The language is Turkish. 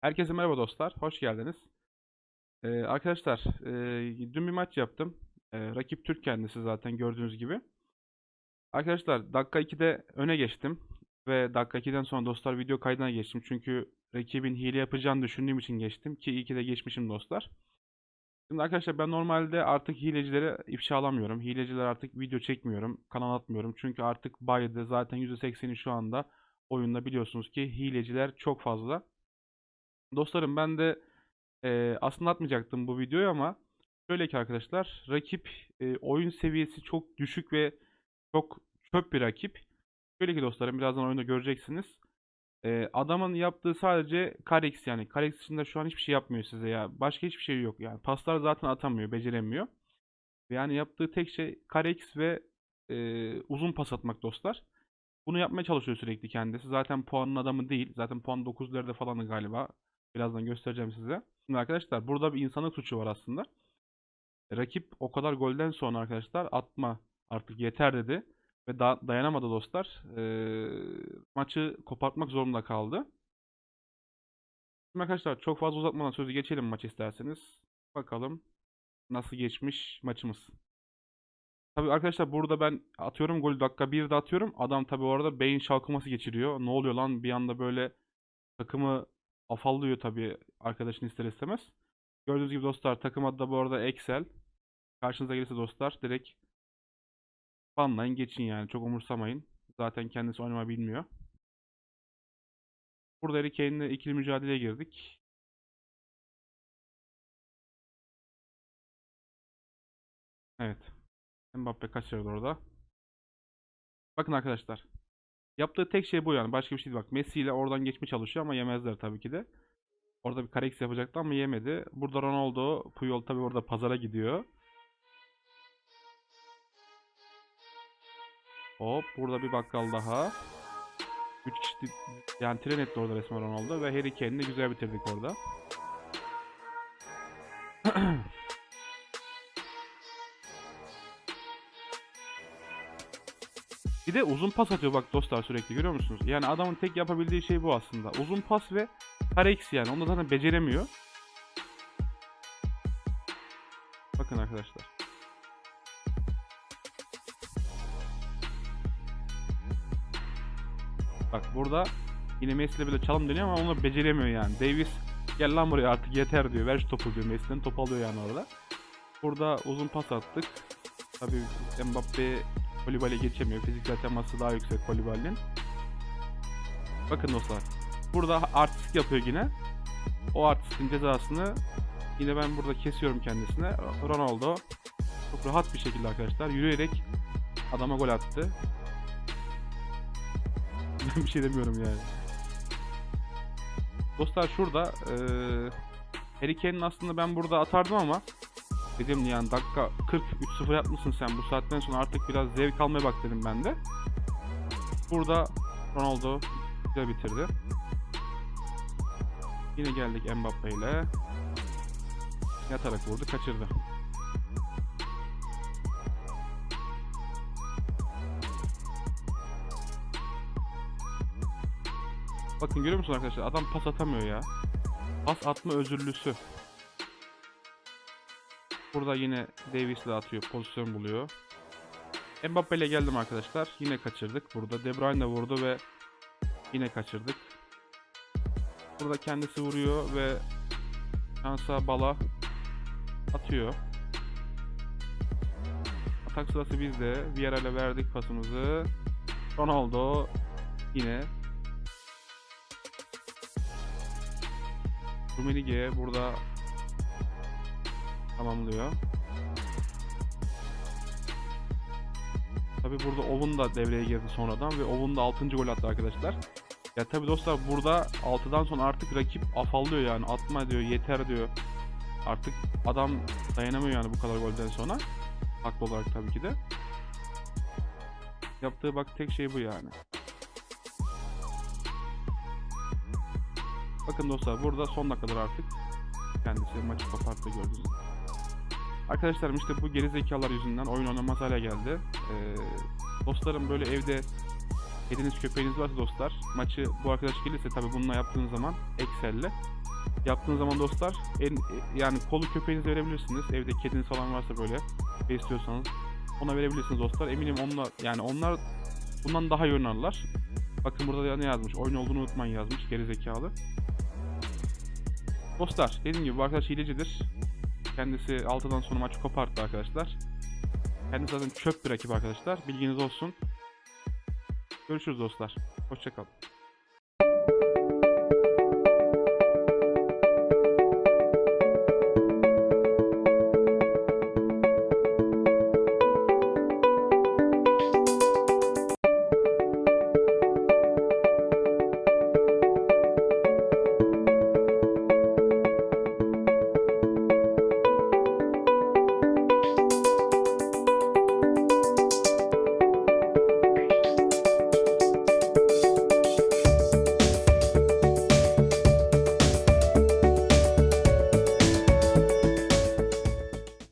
Herkese merhaba dostlar, hoş geldiniz. Ee, arkadaşlar, e, dün bir maç yaptım. Ee, rakip Türk kendisi zaten gördüğünüz gibi. Arkadaşlar, dakika 2'de öne geçtim. Ve dakika 2'den sonra dostlar video kaydına geçtim. Çünkü rakibin hile yapacağını düşündüğüm için geçtim. Ki iyi ki de geçmişim dostlar. Şimdi arkadaşlar ben normalde artık hilecileri ifşa alamıyorum. Hileciler artık video çekmiyorum, kanal atmıyorum. Çünkü artık baydı. Zaten %80'i şu anda oyunda biliyorsunuz ki hileciler çok fazla. Dostlarım ben de e, aslında atmayacaktım bu videoyu ama şöyle ki arkadaşlar rakip e, oyun seviyesi çok düşük ve çok çöp bir rakip. Şöyle ki dostlarım birazdan oyunda göreceksiniz. E, adamın yaptığı sadece Karex yani. Karex dışında şu an hiçbir şey yapmıyor size ya. Başka hiçbir şey yok yani. Paslar zaten atamıyor, beceremiyor. Yani yaptığı tek şey Karex ve e, uzun pas atmak dostlar. Bunu yapmaya çalışıyor sürekli kendisi. Zaten puanın adamı değil. Zaten puan 9'larda falanı galiba. Birazdan göstereceğim size. Şimdi arkadaşlar burada bir insanlık suçu var aslında. Rakip o kadar golden sonra arkadaşlar atma artık yeter dedi. Ve da dayanamadı dostlar. Ee, maçı kopartmak zorunda kaldı. Şimdi arkadaşlar çok fazla uzatmadan sözü geçelim maç isterseniz. Bakalım nasıl geçmiş maçımız. Tabii arkadaşlar burada ben atıyorum golü dakika 1'de atıyorum. Adam tabii orada beyin şalkıması geçiriyor. Ne oluyor lan bir anda böyle takımı afallıyor tabii arkadaşın ister istemez. Gördüğünüz gibi dostlar takım adı da bu arada Excel. Karşınıza gelirse dostlar direkt banlayın geçin yani çok umursamayın. Zaten kendisi oynama bilmiyor. Burada Harry Kane'le ikili mücadeleye girdik. Evet. Mbappe kaçırdı orada. Bakın arkadaşlar. Yaptığı tek şey bu yani. Başka bir şey değil. Bak Messi ile oradan geçmeye çalışıyor ama yemezler tabii ki de. Orada bir Karex yapacaktı ama yemedi. Burada Ronaldo, Puyol tabii orada pazara gidiyor. Hop burada bir bakkal daha. 3 kişi yani tren etti orada resmen Ronaldo ve Harry Kane'i güzel bitirdik orada. Bir de uzun pas atıyor bak dostlar sürekli görüyor musunuz? Yani adamın tek yapabildiği şey bu aslında. Uzun pas ve Karex yani. Onu da zaten beceremiyor. Bakın arkadaşlar. Bak burada yine Messi'yle bile çalım deniyor ama onu beceremiyor yani. Davis gel lan buraya artık yeter diyor. Ver şu topu diyor. Messi'den top alıyor yani orada. Burada uzun pas attık. Tabii Mbappe Kolibali geçemiyor. Fiziksel teması daha yüksek Kolibali'nin. Bakın dostlar. Burada artistik yapıyor yine. O artistin cezasını yine ben burada kesiyorum kendisine. Ronaldo çok rahat bir şekilde arkadaşlar yürüyerek adama gol attı. Ben bir şey demiyorum yani. Dostlar şurada ee, Harry Kane'in aslında ben burada atardım ama dedim yani dakika 40 3-0 yapmışsın sen bu saatten sonra artık biraz zevk almaya bak dedim ben de. Burada Ronaldo güzel bitirdi. Yine geldik Mbappe ile. Yatarak vurdu, kaçırdı. Bakın görüyor musun arkadaşlar? Adam pas atamıyor ya. Pas atma özürlüsü. Burada yine Davis ile atıyor. Pozisyon buluyor. Mbappe ile geldim arkadaşlar. Yine kaçırdık. Burada De Bruyne de vurdu ve yine kaçırdık. Burada kendisi vuruyor ve şansa bala atıyor. Atak sırası bizde. Vieira'ya verdik pasımızı. Ronaldo yine Rumenige burada tamamlıyor. Tabi burada Owen da devreye girdi sonradan ve Owen da 6. gol attı arkadaşlar. Ya tabi dostlar burada 6'dan sonra artık rakip afallıyor yani atma diyor yeter diyor. Artık adam dayanamıyor yani bu kadar golden sonra. Haklı olarak tabii ki de. Yaptığı bak tek şey bu yani. Bakın dostlar burada son dakikalar artık kendisi maçı koparttı gördünüz. Arkadaşlarım işte bu geri zekalar yüzünden oyun oynamaz hale geldi. Ee, dostlarım böyle evde kediniz köpeğiniz varsa dostlar maçı bu arkadaş gelirse tabi bununla yaptığınız zaman Excel'le yaptığınız zaman dostlar en, yani kolu köpeğinize verebilirsiniz. Evde kediniz falan varsa böyle besliyorsanız ona verebilirsiniz dostlar. Eminim onlar yani onlar bundan daha iyi oynarlar. Bakın burada da ne yazmış? Oyun olduğunu unutmayın yazmış. Geri zekalı. Dostlar dediğim gibi bu arkadaş hilecidir. Kendisi 6'dan sonra maçı koparttı arkadaşlar. Kendisi zaten çöp bir rakip arkadaşlar. Bilginiz olsun. Görüşürüz dostlar. Hoşçakalın.